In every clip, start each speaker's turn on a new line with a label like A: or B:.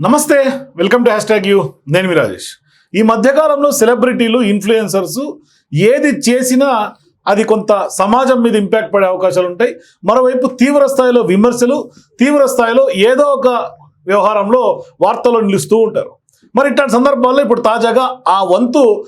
A: నమస్తే welcome to hashtag U. నేను మీ రాజేష్. ఈ మధ్యకాలంలో సెలబ్రిటీలు ఇన్ఫ్లుయెన్సర్స్ ఏది చేసినా అది కొంత సమాజం మీద ఇంపాక్ట్ పడే అవకాశాలు ఉంటాయి. మరోవైపు తీవ్ర స్థాయిలో విమర్శలు తీవ్ర స్థాయిలో ఏదో ఒక వ్యవహారంలో వార్తల్లో నిలుస్తూ ఉంటారు. మరి ఇట్లాంటి సందర్భాల్లో ఇప్పుడు తాజాగా ఆ వంతు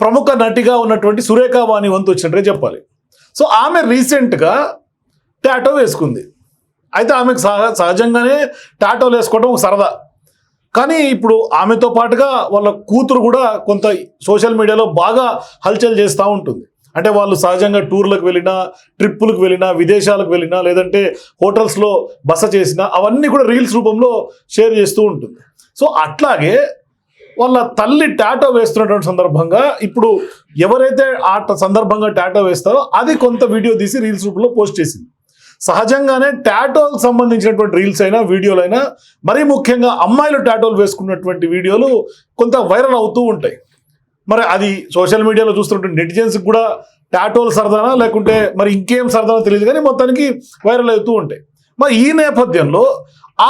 A: ప్రముఖ నటిగా ఉన్నటువంటి సురేఖ వాణి వంతు వచ్చినట్టుగా చెప్పాలి. సో ఆమె రీసెంట్గా టాటో వేసుకుంది. అయితే ఆమెకు సహ సహజంగానే టాటోలు వేసుకోవడం ఒక సరదా. కానీ ఇప్పుడు ఆమెతో పాటుగా వాళ్ళ కూతురు కూడా కొంత సోషల్ మీడియాలో బాగా హల్చల్ చేస్తూ ఉంటుంది. అంటే వాళ్ళు సహజంగా టూర్లకు వెళ్ళినా ట్రిప్పులకు వెళ్ళినా విదేశాలకు వెళ్ళినా లేదంటే హోటల్స్లో బస చేసినా అవన్నీ కూడా రీల్స్ రూపంలో షేర్ చేస్తూ ఉంటుంది. సో అట్లాగే వాళ్ళ తల్లి టాటో వేస్తున్నటువంటి సందర్భంగా ఇప్పుడు ఎవరైతే ఆ సందర్భంగా టాటో వేస్తారో అది కొంత వీడియో తీసి రీల్స్ రూపంలో పోస్ట్ చేసింది. సహజంగానే టాటోలకు సంబంధించినటువంటి రీల్స్ అయినా వీడియోలు అయినా మరీ ముఖ్యంగా అమ్మాయిలు టాటోలు వేసుకున్నటువంటి వీడియోలు కొంత వైరల్ అవుతూ ఉంటాయి. మరి అది సోషల్ మీడియాలో చూస్తున్నటువంటి నెటిజన్స్కి కూడా టాటోలు సరదానా లేకుంటే మరి ఇంకేం సరదానో తెలియదు కానీ మొత్తానికి వైరల్ అవుతూ ఉంటాయి. మరి ఈ నేపథ్యంలో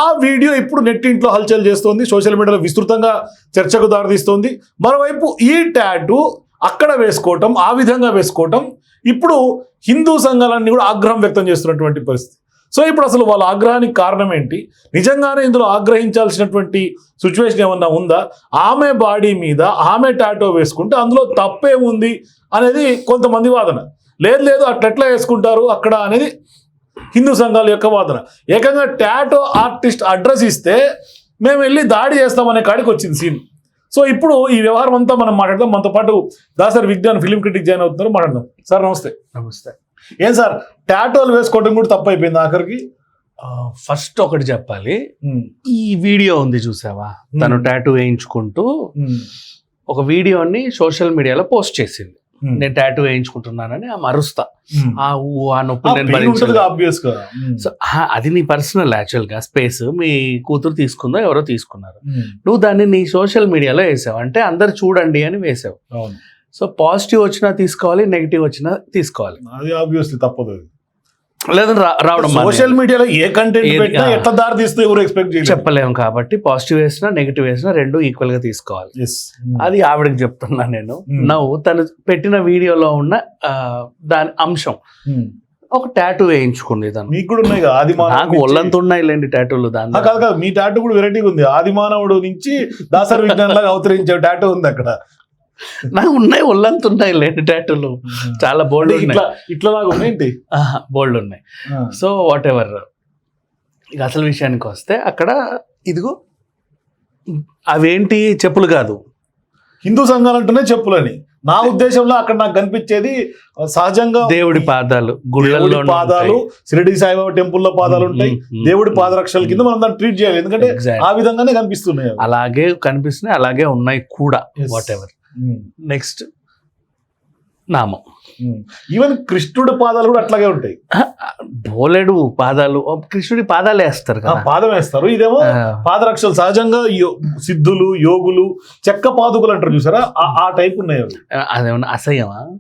A: ఆ వీడియో ఇప్పుడు నెట్టింట్లో హల్చల్ చేస్తోంది సోషల్ మీడియాలో విస్తృతంగా చర్చకు దారితీస్తోంది. మరోవైపు ఈ టాటూ అక్కడ వేసుకోవటం ఆ విధంగా వేసుకోవటం. ఇప్పుడు హిందూ సంఘాలన్నీ కూడా ఆగ్రహం వ్యక్తం చేస్తున్నటువంటి పరిస్థితి. సో ఇప్పుడు అసలు వాళ్ళ ఆగ్రహానికి కారణం ఏంటి? నిజంగానే ఇందులో ఆగ్రహించాల్సినటువంటి సిచ్యువేషన్ ఏమన్నా ఉందా? ఆమె బాడీ మీద ఆమె టాటో వేసుకుంటే అందులో తప్పే ఉంది అనేది కొంతమంది వాదన. లేదు లేదు అట్లెట్లా వేసుకుంటారు? అక్కడ అనేది హిందూ సంఘాల యొక్క వాదన. ఏకంగా టాటో ఆర్టిస్ట్ అడ్రస్ ఇస్తే మేము వెళ్ళి దాడి చేస్తామనే కాడికి వచ్చింది సీన్. సో ఇప్పుడు ఈ వ్యవహారం అంతా మనం మాట్లాడదాం. మనతో పాటు Dasari Vignan film critic join అవుతున్నారు. మాట్లాడదాం. సార్ నమస్తే.
B: నమస్తే.
A: ఏం సార్ టాటోలు వేసుకోవడం కూడా తప్పు అయిపోయింది ఆఖరికి
B: ఫస్ట్ ఒకటి చెప్పాలి. ఈ వీడియో ఉంది చూసావా? తను. టాటూ వేయించుకుంటూ ఒక వీడియోని సోషల్ మీడియాలో పోస్ట్ చేసింది. నేను టాటూ వేయించుకుంటున్నానని ఆ మరుస్తా. ఆ ఊ ఆ నొప్పి నేను సో అది నీ పర్సనల్ యాక్చువల్గా స్పేస్. మీ కూతురు తీసుకుందో ఎవరో తీసుకున్నారు. నువ్వు దాన్ని నీ సోషల్ మీడియాలో వేసావు. అంటే అందరు చూడండి అని వేసావు. సో పాజిటివ్ వచ్చినా తీసుకోవాలి నెగిటివ్ వచ్చినా తీసుకోవాలి.
A: అది ఆబ్వియస్లీ తప్పదు
B: లేదని రా- రావడం
A: సోషల్ మీడియాలో ఏ కంటెంట్ పెట్టినా. ఎట్లా దారి తీస్తే ఎవరు ఎక్స్పెక్ట్
B: చెప్పలేము కాబట్టి పాజిటివ్ వేసినా నెగిటివ్ వేసినా రెండు ఈక్వల్గా తీసుకోవాలి.
A: Yes.
B: అది ఆవిడకి చెప్తున్నా నేను.
A: Hmm.
B: నవ్వు తను పెట్టిన వీడియోలో ఉన్న దాని అంశం.
A: Hmm.
B: ఒక టాటూ వేయించుకుంది తను.
A: మీకు కూడా ఉన్నాయి కదా ఆది
B: నాకు ఒళ్ళంత ఉన్నాయి లేండి టాటూలు దాని
A: కాదు కాదు మీ టాటూ కూడా వెరైటీగా ఉంది. ఆది మానవుడు నుంచి దాసరి విజ్ఞాన్ లాగా అవతరించే టాటూ ఉంది అక్కడ.
B: నాకు ఉన్నాయి ఒళ్ళంత ఉన్నాయి లేండి టాటూలు. చాలా బోల్డ్
A: ఇట్లా ఇట్లా
B: బోల్డ్ ఉన్నాయి సో వాట్ ఎవర్ ఇక అసలు విషయానికి వస్తే అక్కడ ఇదిగో అవేంటి చెప్పులు కాదు.
A: హిందూ సంఘాలు అంటేనే చెప్పులని. నా ఉద్దేశంలో అక్కడ నాకు కనిపించేది సహజంగా
B: దేవుడి పాదాలు గుళ్ళల్లో
A: పాదాలు షిరిడి సాయిబాబా టెంపుల్లో పాదాలు ఉంటాయి. దేవుడి పాదరక్షల కింద మనం దాన్ని ట్రీట్ చేయాలి. ఎందుకంటే ఆ విధంగానే కనిపిస్తున్నాయి.
B: అలాగే కనిపిస్తున్నాయి అలాగే ఉన్నాయి కూడా. Whatever. నెక్స్ట్ నామం.
A: ఉమ్. ఈవెన్ కృష్ణుడి పాదాలు కూడా అట్లాగే ఉంటాయి.
B: బోలెడు పాదాలు కృష్ణుడి పాదాలు వేస్తారు
A: పాదం వేస్తారు. ఇదేమో పాదరక్షలు. సహజంగా సిద్ధులు యోగులు చెక్క పాదుకలు అంటారు చూసారా? ఆ- టైప్ ఉన్నాయి
B: అదేమన్నా అసహ్యమా?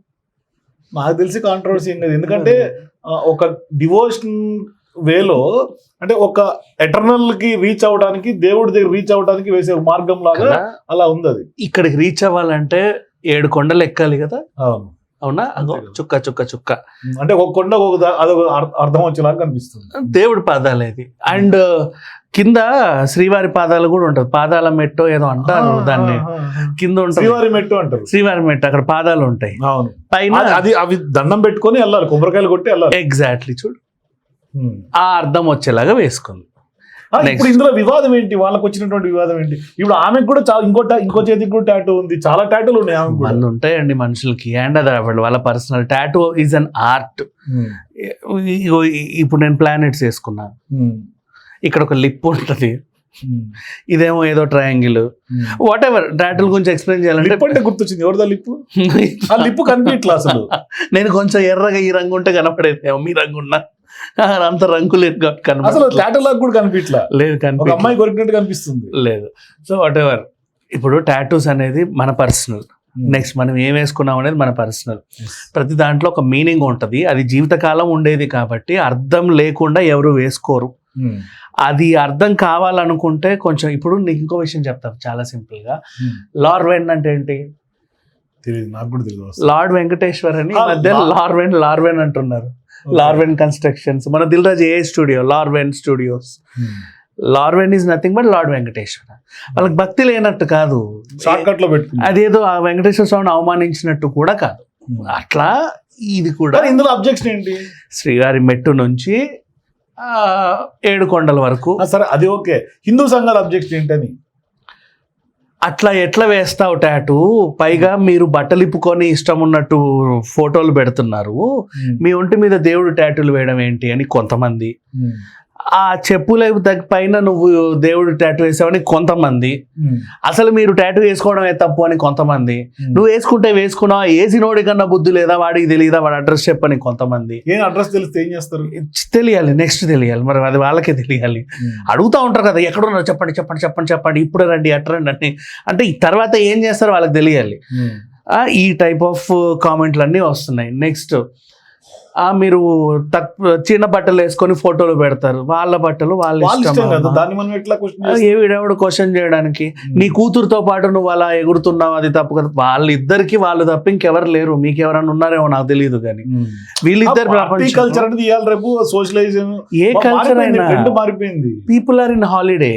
A: నాకు తెలిసి కాంట్రవర్సీ ఏం లేదు. ఎందుకంటే ఆ, ఒక డివోషన్ వేలో అంటే ఒక ఎటర్నల్కి రీచ్ అవడానికి దేవుడి దగ్గర రీచ్ అవడానికి వేసే మార్గం లాగా అలా ఉంది అది
B: ఇక్కడికి రీచ్ అవ్వాలంటే ఏడు కొండలు ఎక్కాలి కదా?
A: అవును.
B: అవునా. చుక్క చుక్క చుక్క.
A: అంటే ఒక కొండ ఒక అదొక అర్- అర్థం వచ్చేలాగా కనిపిస్తుంది.
B: దేవుడి పాదాలు ఇది. అండ్ కింద శ్రీవారి పాదాలు కూడా ఉంటది. పాదాల మెట్టు ఏదో అంటారు దాన్ని. కింద ఉంటుంది.
A: శ్రీవారి మెట్టు అంటారు.
B: శ్రీవారి మెట్టు అక్కడ పాదాలు ఉంటాయి.
A: అవును.
B: పైన
A: అది- అవి దండం పెట్టుకొని వెళ్ళాలి కొబ్బరికాయలు కొట్టి వెళ్ళాలి.
B: ఎగ్జాక్ట్లీ చూడు. ఆ అర్థం వచ్చేలాగా వేసుకుంది.
A: ఇప్పుడు ఇందులో వివాదం ఏంటి? వాళ్ళకి వచ్చినటువంటి వివాదం ఏంటి? ఇప్పుడు ఆమెకు కూడా చాలా ఇంకో ఇంకో చేతికి కూడా టాటూ ఉంది. చాలా టాటూలు ఉన్నాయి ఆమెకు
B: మంది ఉంటాయండి మనుషులకి. అండ్ అది వాళ్ళ personal tattoo is an art. ఇప్పుడు నేను ప్లానెట్స్ వేసుకున్నాను. ఇక్కడ ఒక లిప్ ఉంటుంది. ఇదేమో ఏదో ట్రయాంగిల్. వాట్ ఎవర్ టాటూల గురించి ఎక్స్ప్లెయిన్ చేయాలంటే
A: లిప్ అంటే గుర్తొచ్చింది. ఎవరిదా లిప్పు ఆ లిప్పు కనిపించట్లా అసలు?
B: నేను కొంచెం ఎర్రగా ఈ రంగు ఉంటే కనపడేది మీ రంగు ఉన్నా అంత రంగు లేదు కాబట్టి
A: అసలు
B: కనపడలేదు
A: టాటూ లాగా కూడా కనిపించట్లా?
B: లేదు కనిపి
A: అమ్మాయి కొరికినట్టు కనిపిస్తుంది.
B: లేదు. సో వాట్ ఎవర్ ఇప్పుడు టాటూస్ అనేది మన పర్సనల్ నెక్స్ట్ మనం ఏం వేసుకున్నాం అనేది మన పర్సనల్. ప్రతి దాంట్లో ఒక మీనింగ్ ఉంటుంది. అది జీవితకాలం ఉండేది కాబట్టి అర్థం లేకుండా ఎవరు వేసుకోరు.
A: ఉమ్,
B: అది అర్థం కావాలనుకుంటే కొంచెం ఇప్పుడు నీకు ఇంకో విషయం చెప్తాను చాలా సింపుల్గా.
A: ఉమ్.
B: లార్వెన్ అంటే ఏంటి?
A: తెలియదు నాకు కూడా.
B: లార్డ్ వెంకటేశ్వర్ అని మధ్య లార్వెన్ లార్వెన్ అంటున్నారు. లార్వెన్ కన్స్ట్రక్షన్స్ మన Dil Raju a studio Larven studios. Larven is nothing but lord Venkateshwara వాళ్ళకి భక్తి లేనట్టు కాదు.
A: షార్ట్ కట్లో పెట్టుకుంది
B: అదేదో ఆ వెంకటేశ్వర స్వామిని అవమానించినట్టు కూడా కాదు. అట్లా ఇది కూడా
A: ఇందులో అబ్జెక్షన్ ఏంటి?
B: శ్రీవారి మెట్టు నుంచి ఏడు కొండల వరకు.
A: సరే అది ఓకే. హిందూ సంఘాల అబ్జెక్షన్ ఏంటని?
B: అట్లా ఎట్లా వేస్తావు టాటు? పైగా మీరు బట్టలు ఇప్పుకొని ఇష్టం ఉన్నట్టు ఫోటోలు పెడుతున్నారు. మీ ఒంటి మీద దేవుడు టాటూలు వేయడం ఏంటి అని కొంతమంది. ఆ చెప్పుల పైన నువ్వు దేవుడు టాటూ వేసావని కొంతమంది. అసలు మీరు టాటూ వేసుకోవడమే తప్పు అని కొంతమంది. నువ్వు వేసుకుంటే వేసుకున్నావా వేసినోడి కన్నా బుద్ధి లేదా వాడికి తెలియదా వాడి అడ్రస్ చెప్పని కొంతమంది.
A: ఏం అడ్రస్ తెలిస్తే ఏం చేస్తారు?
B: తెలియాలి నెక్స్ట్ తెలియాలి. మరి అది వాళ్ళకే తెలియాలి. అడుగుతా ఉంటారు కదా ఎక్కడున్నారు చెప్పండి చెప్పండి చెప్పండి చెప్పండి ఇప్పుడే రండి అట్రండి అని. అంటే ఈ తర్వాత ఏం చేస్తారో వాళ్ళకి తెలియాలి. ఈ టైప్ ఆఫ్ కామెంట్లు అన్నీ వస్తున్నాయి. నెక్స్ట్ మీరు చిన్న బట్టలు వేసుకొని ఫోటోలు పెడతారు. వాళ్ళ బట్టలు వాళ్ళ
A: ఎట్లా క్వశ్చన్
B: చేయడానికి? నీ కూతురుతో పాటు నువ్వు అలా ఎగురుతున్నావు అది తప్పు కదా. వాళ్ళిద్దరికి వాళ్ళు తప్ప ఇంకెవరు లేరు. మీకు ఎవరైనా ఉన్నారేమో నాకు తెలియదు కానీ. వీళ్ళిద్దరు
A: కల్చర్ రేపు
B: ఏ కల్చర్ అయినా
A: మారిపోయింది.
B: People are in holiday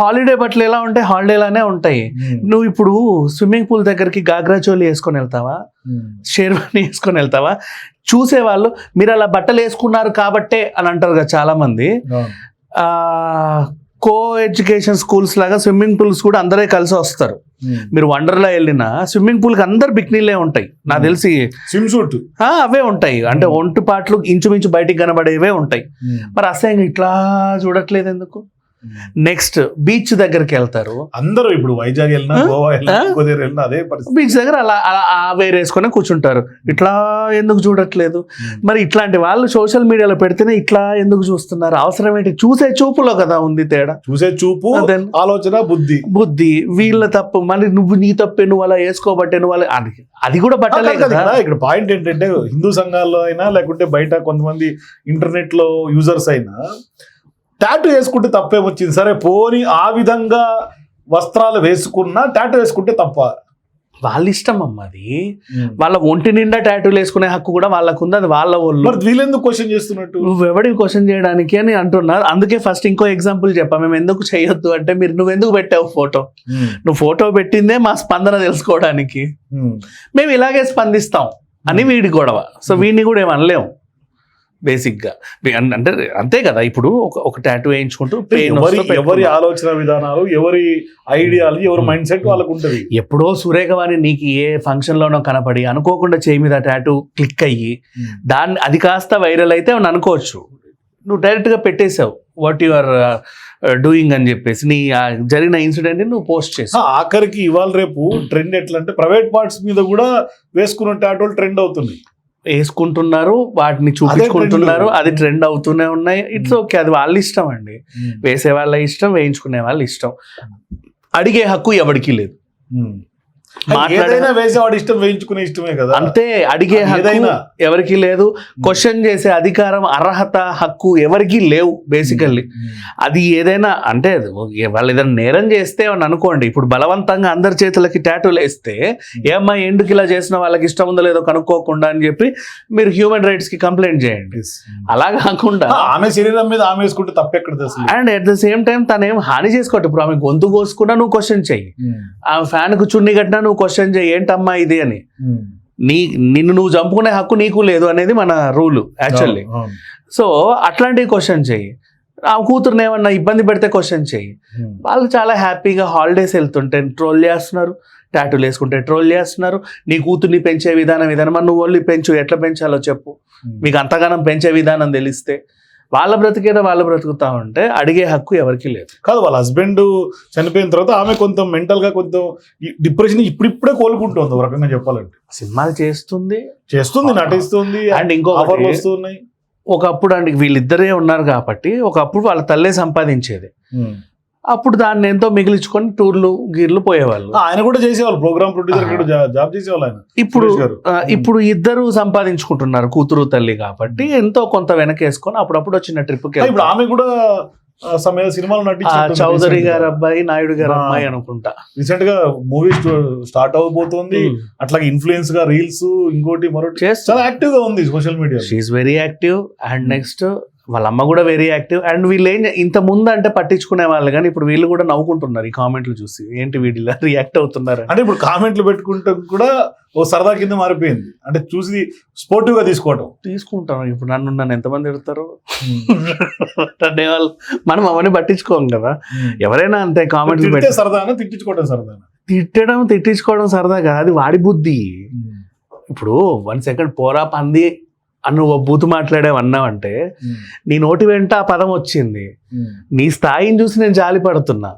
B: holiday బట్టలు ఎలా ఉంటాయి? హాలిడే లానే ఉంటాయి. నువ్వు ఇప్పుడు స్విమ్మింగ్ పూల్ దగ్గరికి గాగ్రా చోలి వేసుకొని వెళ్తావా? షేర్వాణి వేసుకొని వెళ్తావా? చూసేవాళ్ళు మీరు అలా బట్టలు వేసుకున్నారు కాబట్టే అని అంటారు కదా చాలా మంది కో ఎడ్యుకేషన్ స్కూల్స్ లాగా స్విమ్మింగ్ పూల్స్ కూడా అందరే కలిసి వస్తారు. మీరు వండర్లా వెళ్ళినా స్విమ్మింగ్ పూల్కి అందరు బిక్నీలే ఉంటాయి. నాకు తెలిసి
A: స్విమ్ సూట్
B: అవే ఉంటాయి. అంటే ఒంటి పాటలు ఇంచుమించు బయటికి కనబడేవే ఉంటాయి. మరి అసహ్యంగా ఇట్లా చూడట్లేదు ఎందుకు? నెక్స్ట్ బీచ్ దగ్గరికి వెళ్తారు.
A: అందరూ ఇప్పుడు వైజాగ్ వెళ్ళినా? గోవా వెళ్ళినా అదే పరిస్థితి.
B: బీచ్ దగ్గర అలా వేరేసుకొని కూర్చుంటారు. ఇట్లా ఎందుకు చూడట్లేదు? మరి ఇట్లాంటి వాళ్ళు సోషల్ మీడియాలో పెడితేనే ఇట్లా ఎందుకు చూస్తున్నారు? అవసరం ఏంటి? చూసే చూపులో కదా ఉంది తేడా.
A: చూసే చూపు ఆలోచన బుద్ధి.
B: బుద్ధి. వీళ్ళ తప్పు. మళ్ళీ నువ్వు నీ తప్పే నువ్వు అలా వేసుకోబట్టే నువ్వు అలా అది కూడా
A: కదా
B: కదా,
A: ఇక్కడ పాయింట్ ఏంటంటే హిందూ సంఘాల్లో అయినా లేకుంటే బయట కొంతమంది ఇంటర్నెట్లో యూజర్స్ అయినా టాటూ వేసుకుంటే తప్పే వచ్చింది సరే పోని ఆ విధంగా వస్త్రాలు వేసుకున్నా టాటూ వేసుకుంటే తప్ప.
B: వాళ్ళ ఇష్టం అమ్మ అది. వాళ్ళ ఒంటి నిండా టాటూలు వేసుకునే హక్కు కూడా వాళ్ళకు ఉంది అది వాళ్ళ ఒళ్ళు.
A: వీళ్ళెందుకు క్వశ్చన్ చేస్తున్నట్టు?
B: నువ్వు ఎవడికి క్వశ్చన్ చేయడానికి అని అంటున్నారు. అందుకే ఫస్ట్ ఇంకో ఎగ్జాంపుల్ చెప్పా. మేము ఎందుకు చేయొద్దు అంటే మీరు నువ్వు ఎందుకు పెట్టావు ఫోటో నువ్వు ఫోటో పెట్టిందే మా స్పందన తెలుసుకోవడానికి. మేము ఇలాగే స్పందిస్తాం అని వీడి గొడవ. సో వీడిని కూడా ఏం అనలేము బేసిక్గా. అంటే అంతే కదా ఇప్పుడు ఒక ఒక టాటూ వేయించుకుంటూ
A: ఎవరి ఎవరి ఆలోచన విధానాలు ఎవరి ఐడియాలజీ ఎవరి మైండ్ సెట్ వాళ్ళకు ఉంటది
B: ఎప్పుడో సురేఖవాణి నీకు ఏ ఫంక్షన్ లోనో కనపడి అనుకోకుండా చేయి మీద టాటూ క్లిక్ అయ్యి దాన్ని అది కాస్త వైరల్ అయితే అని అనుకోవచ్చు. నువ్వు డైరెక్ట్గా పెట్టేశావు వాట్ యు ఆర్ డూయింగ్ అని చెప్పేసి నీ జరిగిన ఇన్సిడెంట్ నువ్వు పోస్ట్ చేసావు.
A: ఆఖరికి ఇవాళ రేపు ట్రెండ్ ఎట్లా అంటే ప్రైవేట్ పార్ట్స్ మీద కూడా వేసుకున్న టాటోలు ట్రెండ్ అవుతుంది
B: వేసుకుంటున్నారు వాటిని చూపించుకుంటున్నారు. అది ట్రెండ్ అవుతూనే ఉన్నాయి. ఇట్స్ ఓకే అది వాళ్ళ ఇష్టం అండి. వేసే వాళ్ళ ఇష్టం వేయించుకునే వాళ్ళ ఇష్టం. అడిగే హక్కు ఎవరికి లేదు.
A: ఏదైనా వేసేవాడు ఇష్టం వేయించుకునే ఇష్టమే కదా.
B: అంతే అడిగే
A: ఏదైనా.
B: ఎవరికి లేదు. క్వశ్చన్ చేసే అధికారం అర్హత హక్కు ఎవరికి లేవు బేసికల్లీ అది ఏదైనా అంటే వాళ్ళు ఏదైనా నేరం చేస్తే అని అనుకోండి. ఇప్పుడు బలవంతంగా అందరి చేతులకి టాటూలు వేస్తే ఏమ్మా ఎందుకు ఇలా చేసిన వాళ్ళకి ఇష్టం ఉందో లేదో కనుక్కోకుండా అని చెప్పి మీరు హ్యూమన్ రైట్స్కి కంప్లైంట్ చేయండి. అలా కాకుండా
A: ఆమె శరీరం మీద ఆమె వేసుకుంటే తప్పెక్కడ
B: and at the same time తను హాని చేసుకోవట్టు ఇప్పుడు ఆమె గొంతు కోసుకున్నా నువ్వు క్వశ్చన్ చెయ్యి. ఆమె ఫ్యాన్కు చున్ని కట్టినా నువ్వు క్వశ్చన్ చెయ్యి ఏంటమ్మా ఇది అని. నీ నిన్ను నువ్వు చంపుకునే హక్కు నీకు లేదు అనేది మన రూల్ యాక్చువల్లీ. సో అట్లాంటివి క్వశ్చన్ చెయ్యి ఆ కూతురుని ఏమన్నా ఇబ్బంది పెడితే క్వశ్చన్ చెయ్యి
A: ఉమ్.
B: వాళ్ళు చాలా హ్యాపీగా హాలిడేస్ వెళ్తుంటే ట్రోల్ చేస్తున్నారు టాటూలు వేసుకుంటే ట్రోల్ చేస్తున్నారు. నీ కూతుర్ని పెంచే విధానం విధానం నువ్వు ఓన్లీ పెంచు ఎట్లా పెంచాలో చెప్పు. మీకు అంతగానం పెంచే విధానం తెలిస్తే. వాళ్ళ బ్రతికేదో వాళ్ళు బ్రతుకుతా ఉంటే అడిగే హక్కు ఎవరికి లేదు.
A: కాదు వాళ్ళ హస్బెండ్ చనిపోయిన తర్వాత ఆమె కొంత మెంటల్గా కొంచెం డిప్రెషన్ ఇప్పుడిప్పుడే కోలుకుంటుంది ఒక రకంగా చెప్పాలంటే.
B: సినిమాలు చేస్తుంది.
A: చేస్తుంది నటిస్తుంది
B: అండ్ ఇంకో
A: వస్తున్నాయి.
B: ఒకప్పుడు అండి వీళ్ళిద్దరే ఉన్నారు కాబట్టి ఒకప్పుడు వాళ్ళ తల్లే సంపాదించేది. అప్పుడు దాన్ని ఎంతో మిగిలించుకొని టూర్లు గీర్లు పోయేవాళ్ళు.
A: ఆయన కూడా చేసేవాళ్ళు ప్రోగ్రామ్ ప్రొడ్యూసర్ జాబ్ చేసేవాళ్ళు ఆయన.
B: ఇప్పుడు ఇప్పుడు ఇద్దరు సంపాదించుకుంటున్నారు కూతురు తల్లి కాబట్టి ఎంతో కొంత వెనకేసుకొని అప్పుడప్పుడు వచ్చిన ట్రిప్కి
A: ఇప్పుడు ఆమె కూడా సమయ సినిమాలు
B: ఆ చౌదరి గారు అబ్బాయి నాయుడు గారు. అమ్మాయి అనుకుంటా.
A: రీసెంట్గా మూవీ స్టార్ట్ అవబోతోంది
B: Hmm.
A: అట్లాగే ఇన్ఫ్లుయెన్స్గా రీల్స్ ఇంకోటి మరొకటి. చాలా యాక్టివ్గా ఉంది social media
B: she very active and. Next వాళ్ళ అమ్మ కూడా వెరీ యాక్టివ్ అండ్ వీళ్ళు ఏం ఇంత ముందు అంటే పట్టించుకునే వాళ్ళు కానీ ఇప్పుడు వీళ్ళు కూడా నవ్వుకుంటున్నారు ఈ కామెంట్లు చూసి. ఏంటి వీడిలా రియాక్ట్ అవుతున్నారు
A: అంటే ఇప్పుడు కామెంట్లు పెట్టుకుంటే కూడా ఓ సరదా కింద మారిపోయింది. అంటే చూసి స్పోర్టివ్గా తీసుకోవటం.
B: తీసుకుంటాం. ఇప్పుడు నన్ను నన్ను ఎంతమంది ఎడతారు అంటే వాళ్ళు మనం అవన్నీ పట్టించుకోం కదా. ఎవరైనా అంతే కామెంట్లు
A: సరదానా? తిట్టించుకోవటం సరదానా?
B: తిట్టడం తిట్టించుకోవడం సరదా కాదు. అది వాడి బుద్ధి. ఇప్పుడు వన్ సెకండ్ పోరా పంది నువ్వు బూతు మాట్లాడావు అన్నావంటే నీ నోటి వెంట ఆ పదం వచ్చింది. నీ స్థాయిని చూసి నేను జాలి పడుతున్నా.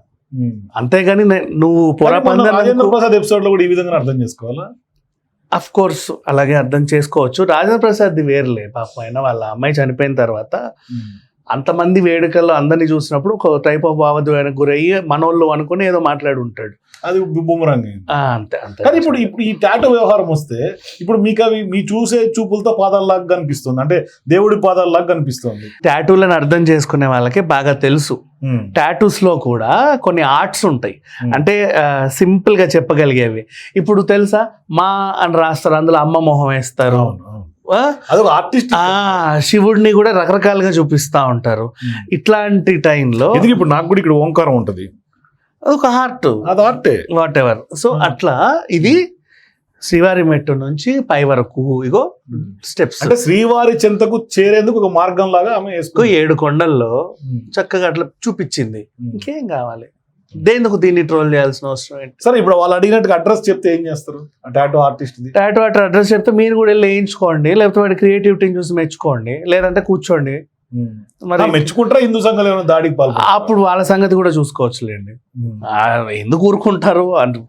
B: అంతేగాని నువ్వు పోరా
A: కానీ మొన్న
B: పంది
A: రాజేంద్ర ప్రసాద్ ఎపిసోడ్లో కూడా ఈ విధంగా అర్థం చేసుకోవాలా?
B: అఫ్ కోర్స్ అలాగే అర్థం చేసుకోవచ్చు. రాజేంద్ర ప్రసాద్ వేర్లే పాపం అయినా వాళ్ళ అమ్మాయి చనిపోయిన తర్వాత అంతమంది వేడుకల్లో అందరినీ చూసినప్పుడు ఒక టైప్ ఆఫ్ భావోద్వేగానికి గురయ్యి మనోళ్ళు అనుకుని ఏదో మాట్లాడి ఉంటాడు.
A: అది బుమరంగ్
B: అంతే అంతే.
A: కానీ ఇప్పుడు ఇప్పుడు ఈ టాటో వ్యవహారం వస్తే ఇప్పుడు మీకు అవి మీ చూసే చూపులతో పాదాల్లాగా కనిపిస్తుంది. అంటే దేవుడి పాదాల్లాగా కనిపిస్తుంది.
B: టాటూలను అర్థం చేసుకునే వాళ్ళకి బాగా తెలుసు. టాటూస్లో కూడా కొన్ని ఆర్ట్స్ ఉంటాయి. అంటే సింపుల్గా చెప్పగలిగేవి. ఇప్పుడు తెలుసా? మా అని రాస్తారు అందులో అమ్మ మొహం వేస్తారు.
A: అదొక ఆర్టిస్ట్
B: శివుడిని కూడా రకరకాలుగా చూపిస్తా ఉంటారు. ఇట్లాంటి టైంలో
A: ఎందుకు ఇప్పుడు నాకు కూడా ఇక్కడ ఓంకారం ఉంటది?
B: ఒక హార్ట్.
A: అది
B: వాట్ ఎవర్ సో
A: Hmm.
B: అట్లా ఇది శ్రీవారి మెట్టు నుంచి పై వరకు ఇగో స్టెప్స్
A: అంటే శ్రీవారి చెంతకు చేరేందుకు ఒక మార్గం లాగా ఆమె
B: ఏడు కొండల్లో చక్కగా అట్లా చూపించింది. ఇంకేం కావాలి? దేనికి దీన్ని ట్రోల్ చేయాల్సిన అవసరం ఏంటి?
A: సరే ఇప్పుడు వాళ్ళు అడిగినట్టుగా అడ్రస్ చెప్తే ఏం చేస్తారు? టాటో ఆర్టిస్ట్
B: టాటో అట్లా అడ్రస్ చెప్తే మీరు కూడా వెళ్ళి వేయించుకోండి లేకపోతే వాడి క్రియేటివిటీని చూసి మెచ్చుకోండి లేదంటే కూర్చోండి. మరి
A: మెచ్చుకుంటారా హిందూ సంఘాలు ఏమైనా దాడికి పాల్గొ
B: అప్పుడు వాళ్ళ సంగతి కూడా చూసుకోవచ్చులేండి. ఎందుకు ఊరుకుంటారు? అంటే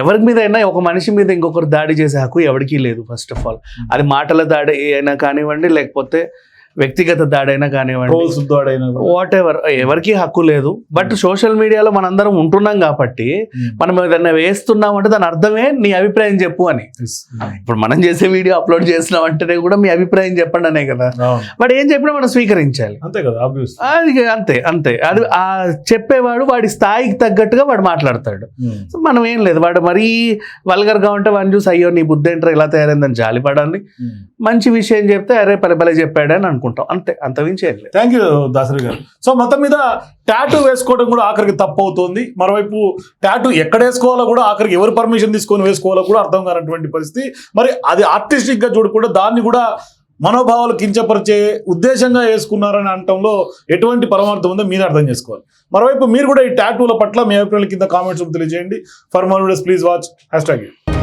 B: ఎవరి మీద అయినా ఒక మనిషి మీద ఇంకొకరు దాడి చేసే హక్కు ఎవరికీ లేదు ఫస్ట్ ఆఫ్ ఆల్ అది మాటల దాడి అయినా కానివ్వండి లేకపోతే వ్యక్తిగత కానివ్వండి
A: దాడైనా కూడా.
B: వాట్ ఎవర్ ఎవరికి హక్కు లేదు. బట్ సోషల్ మీడియాలో మనందరం ఉంటున్నాం కాబట్టి మనం ఏదైనా వేస్తున్నాం అంటే దాని అర్థమే నీ అభిప్రాయం చెప్పు అని.
A: Yes.
B: ఇప్పుడు మనం చేసే వీడియో అప్లోడ్ చేస్తున్నాం అంటేనే కూడా మీ అభిప్రాయం చెప్పండి అనే కదా. వాడు ఏం చెప్పినా మనం స్వీకరించాలి.
A: అంతే కదా
B: అది అంతే అంతే. అది ఆ చెప్పేవాడు వాడి స్థాయికి తగ్గట్టుగా వాడు మాట్లాడతాడు. సో మనం ఏం లేదు వాడు మరీ వల్గర్గా ఉంటే వాడిని చూసి అయ్యో నీ బుద్ధి ఏంట్రా ఇలా తయారైందని జాలి పడాలి మంచి విషయం చెప్తే అరే పలే పలే చెప్పాడని అనుకుంటాం. అంతే అంత
A: థ్యాంక్ యూ దాసరి గారు. సో మొత్తం మీద ట్యాటూ వేసుకోవడం కూడా ఆఖరికి తప్పు అవుతుంది. మరోవైపు ట్యాటూ ఎక్కడ వేసుకోవాలో కూడా ఆఖరికి ఎవరు పర్మిషన్ తీసుకొని వేసుకోవాలో కూడా అర్థం కానటువంటి పరిస్థితి. మరి అది ఆర్టిస్టిక్గా చూడకుండా దాన్ని కూడా మనోభావాలు కించపరిచే ఉద్దేశంగా వేసుకున్నారని అనటంలో ఎటువంటి పరమార్థం ఉందో మీరు అర్థం చేసుకోవాలి. మరోవైపు మీరు కూడా ఈ ట్యాటూల పట్ల మీ అభిప్రాయాల కింద కామెంట్స్ తెలియజేయండి. For more videos please watch hashtag